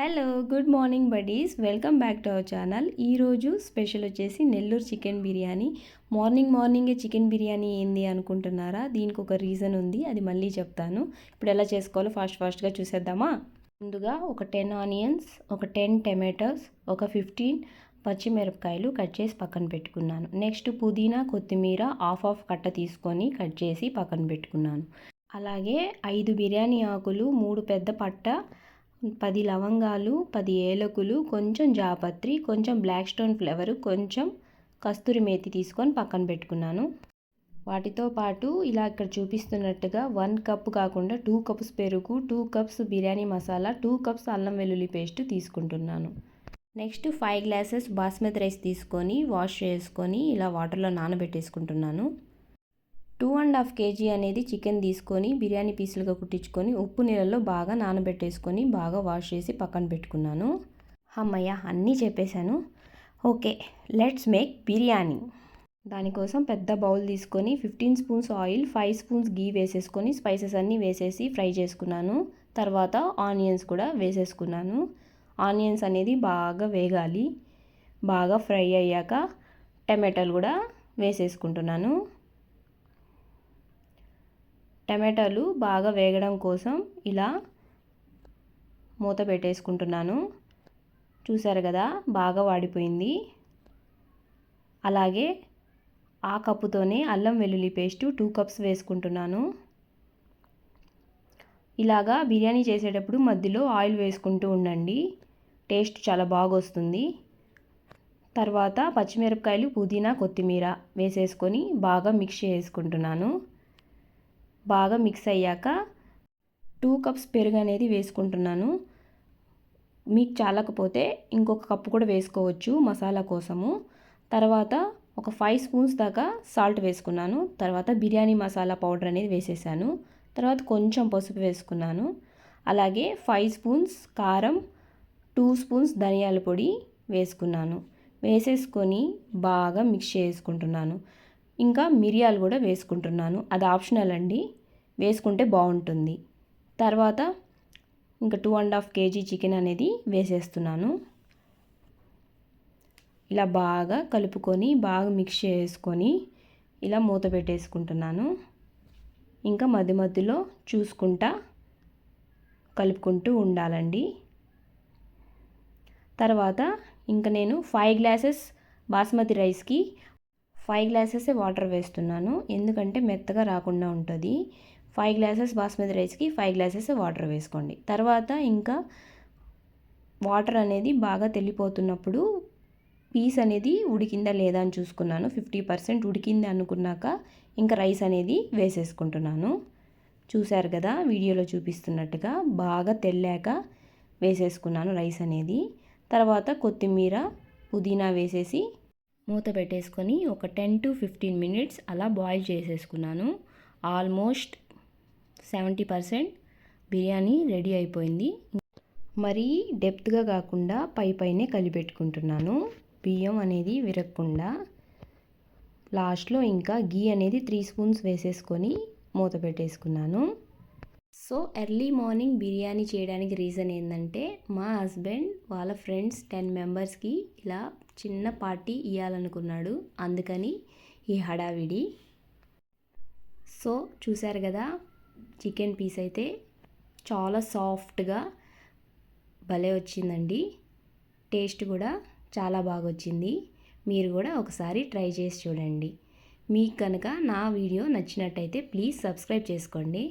Hello good morning buddies welcome back to our channel ఈరోజు special వచ్చేసి Nellore chicken biryani. Morning మార్నింగే chicken biryani ఏంది అనుకుంటున్నారా? దీనికి ఒక రీజన్ ఉంది అది మళ్ళీ చెప్తాను. ఇప్పుడు ఎలా చేసుకోవాలో ఫాస్ట్ ఫాస్ట్గా చూసేద్దామా? ముందుగా ఒక టెన్ ఆనియన్స్ ఒక టెన్ టమాటోస్ ఒక ఫిఫ్టీన్ పచ్చిమిరపకాయలు కట్ చేసి పక్కన పెట్టుకున్నాను. నెక్స్ట్ పుదీనా కొత్తిమీర హాఫ్ హాఫ్ కట్ట తీసుకొని కట్ చేసి పక్కన పెట్టుకున్నాను. అలాగే ఐదు బిర్యానీ ఆకులు మూడు పెద్ద పట్ట పది లవంగాలు పది ఏలకులు కొంచెం జాపత్రి కొంచెం బ్లాక్ స్టోన్ ఫ్లేవరు కొంచెం కస్తూరి మేతి తీసుకొని పక్కన పెట్టుకున్నాను. వాటితో పాటు ఇలా ఇక్కడ చూపిస్తున్నట్టుగా వన్ కప్ కాకుండా టూ కప్స్ పెరుగు two cups biryani masala two cups అల్లం వెల్లుల్లి పేస్ట్ తీసుకుంటున్నాను. Next five glasses basmati rice తీసుకొని వాష్ చేసుకొని ఇలా వాటర్లో నానబెట్టేసుకుంటున్నాను. టూ అండ్ హాఫ్ కేజీ అనేది చికెన్ తీసుకొని బిర్యానీ పీసులుగా కుట్టించుకొని ఉప్పు నీళ్ళల్లో బాగా నానబెట్టేసుకొని బాగా వాష్ చేసి పక్కన పెట్టుకున్నాను. అమ్మయ్య అన్నీ చెప్పేశాను. Okay let's make biryani. దానికోసం పెద్ద బౌల్ తీసుకొని fifteen spoons oil five spoons ghee వేసేసుకొని స్పైసెస్ అన్నీ వేసేసి ఫ్రై చేసుకున్నాను. తర్వాత ఆనియన్స్ కూడా వేసేసుకున్నాను. ఆనియన్స్ అనేది బాగా వేగాలి. బాగా ఫ్రై అయ్యాక టమాటాలు కూడా వేసేసుకుంటున్నాను. టమాటాలు బాగా వేగడం కోసం ఇలా మూత పెట్టేసుకుంటున్నాను. చూసారు కదా బాగా వాడిపోయింది. అలాగే ఆ కప్పుతోనే అల్లం వెల్లుల్లి పేస్టు టూ కప్స్ వేసుకుంటున్నాను. ఇలాగా బిర్యానీ చేసేటప్పుడు మధ్యలో ఆయిల్ వేసుకుంటూ ఉండండి. టేస్ట్ చాలా బాగా వస్తుంది తర్వాత పచ్చిమిరపకాయలు పుదీనా కొత్తిమీర వేసేసుకొని బాగా మిక్స్ చేసుకుంటున్నాను. బాగా మిక్స్ అయ్యాక టూ కప్స్ పెరుగు అనేది వేసుకుంటున్నాను. మీకు చాలకపోతే ఇంకొక కప్పు కూడా వేసుకోవచ్చు మసాలా కోసము. తర్వాత ఒక ఫైవ్ స్పూన్స్ దాకా సాల్ట్ వేసుకున్నాను. తర్వాత బిర్యానీ మసాలా పౌడర్ అనేది వేసేసాను. తర్వాత కొంచెం పసుపు వేసుకున్నాను. అలాగే ఫైవ్ స్పూన్స్ కారం టూ స్పూన్స్ ధనియాల పొడి వేసుకున్నాను. వేసేసుకొని బాగా మిక్స్ చేసుకుంటున్నాను. ఇంకా మిరియాలు కూడా వేసుకుంటున్నాను. అది ఆప్షనల్ అండి. వేసుకుంటే బాగుంటుంది. తర్వాత ఇంకా two and half KG chicken అనేది వేసేస్తున్నాను. ఇలా బాగా కలుపుకొని బాగా మిక్స్ చేసుకొని ఇలా మూత పెట్టేసుకుంటున్నాను. ఇంకా మధ్య మధ్యలో చూసుకుంటా కలుపుకుంటూ ఉండాలండి. తర్వాత ఇంకా నేను ఫైవ్ గ్లాసెస్ బాస్మతి రైస్కి ఫైవ్ గ్లాసెస్ వాటర్ వేస్తున్నాను. ఎందుకంటే మెత్తగా రాకుండా ఉంటుంది. ఫైవ్ గ్లాసెస్ బాస్మతి రైస్కి ఫైవ్ గ్లాసెస్ వాటర్ వేసుకోండి. తర్వాత ఇంకా వాటర్ అనేది బాగా తెల్లిపోతున్నప్పుడు పీస్ అనేది ఉడికిందా లేదా అని చూసుకున్నాను. ఫిఫ్టీ పర్సెంట్ ఉడికింది అనుకున్నాక ఇంకా రైస్ అనేది వేసేసుకుంటున్నాను. చూశారు కదా వీడియోలో చూపిస్తున్నట్టుగా బాగా తెల్లాక వేసేసుకున్నాను రైస్ అనేది. తర్వాత కొత్తిమీర పుదీనా వేసేసి మూత పెట్టేసుకొని ఒక టెన్ టు ఫిఫ్టీన్ మినిట్స్ అలా బాయిల్ చేసేసుకున్నాను. Almost seventy percent biryani ready అయిపోయింది. మరీ డెప్త్గా కాకుండా పై పైనే కలిపెట్టుకుంటున్నాను. బియ్యం అనేది విరగకుండా. లాస్ట్లో ఇంకా గీ అనేది త్రీ స్పూన్స్ వేసేసుకొని మూత పెట్టేసుకున్నాను. సో ఎర్లీ మార్నింగ్ బిర్యానీ చేయడానికి రీజన్ ఏంటంటే మా హస్బెండ్ వాళ్ళ ఫ్రెండ్స్ టెన్ మెంబర్స్కి ఇలా చిన్న పార్టీ ఇవ్వాలనుకున్నాడు అందుకని ఈ హడావిడి. సో చూశారు కదా చికెన్ పీస్ అయితే చాలా సాఫ్ట్గా భలే వచ్చిందండి. టేస్ట్ కూడా చాలా బాగా వచ్చింది. మీరు కూడా ఒకసారి ట్రై చేసి చూడండి. మీకు కనుక నా వీడియో నచ్చినట్టయితే ప్లీజ్ సబ్స్క్రైబ్ చేసుకోండి.